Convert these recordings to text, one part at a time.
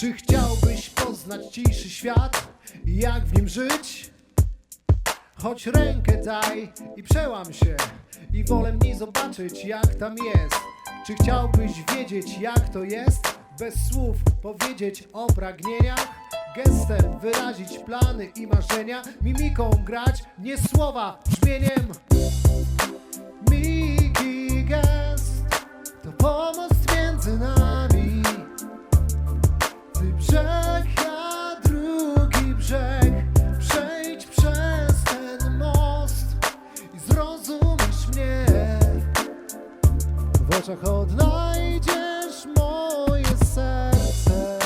Czy chciałbyś poznać ciszy świat jak w nim żyć? Choć rękę daj i przełam się I wolę mniej zobaczyć jak tam jest Czy chciałbyś wiedzieć jak to jest? Bez słów powiedzieć o pragnieniach Gestem wyrazić plany i marzenia Mimiką grać, nie słowa, brzmieniem oczach odnajdziesz moje serce.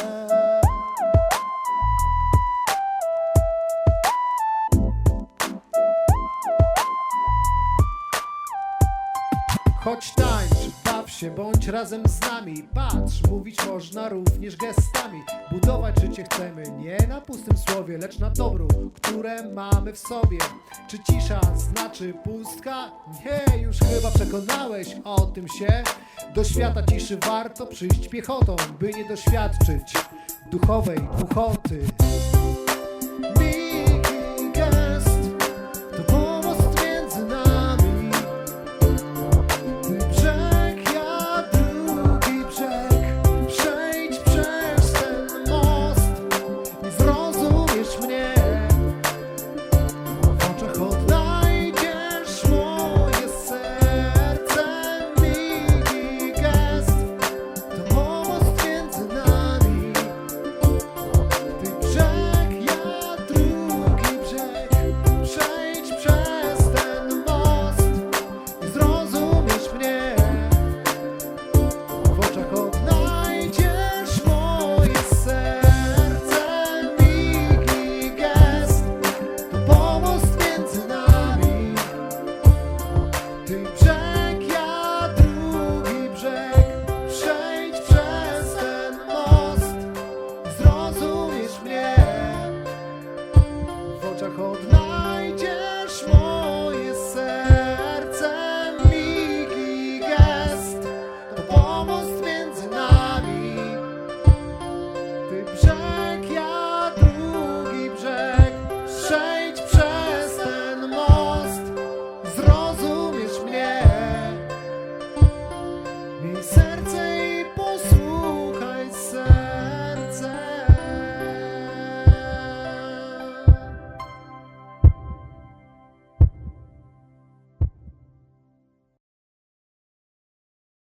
Chodź tańcz, baw się, bądź razem z nami. Patrz, mówić można również gestami. Budować życie chcemy nie na pustym słowie Lecz na dobru, które mamy w sobie. Czy cisza znaczy pustka? Nie, już chyba przekonałeś o tym się Do świata ciszy warto przyjść piechotą By nie doświadczyć duchowej głuchoty pomost między nami. Ty brzeg, ja drugi brzeg Przejdź przez ten most Zrozumiesz mnie. Miejsce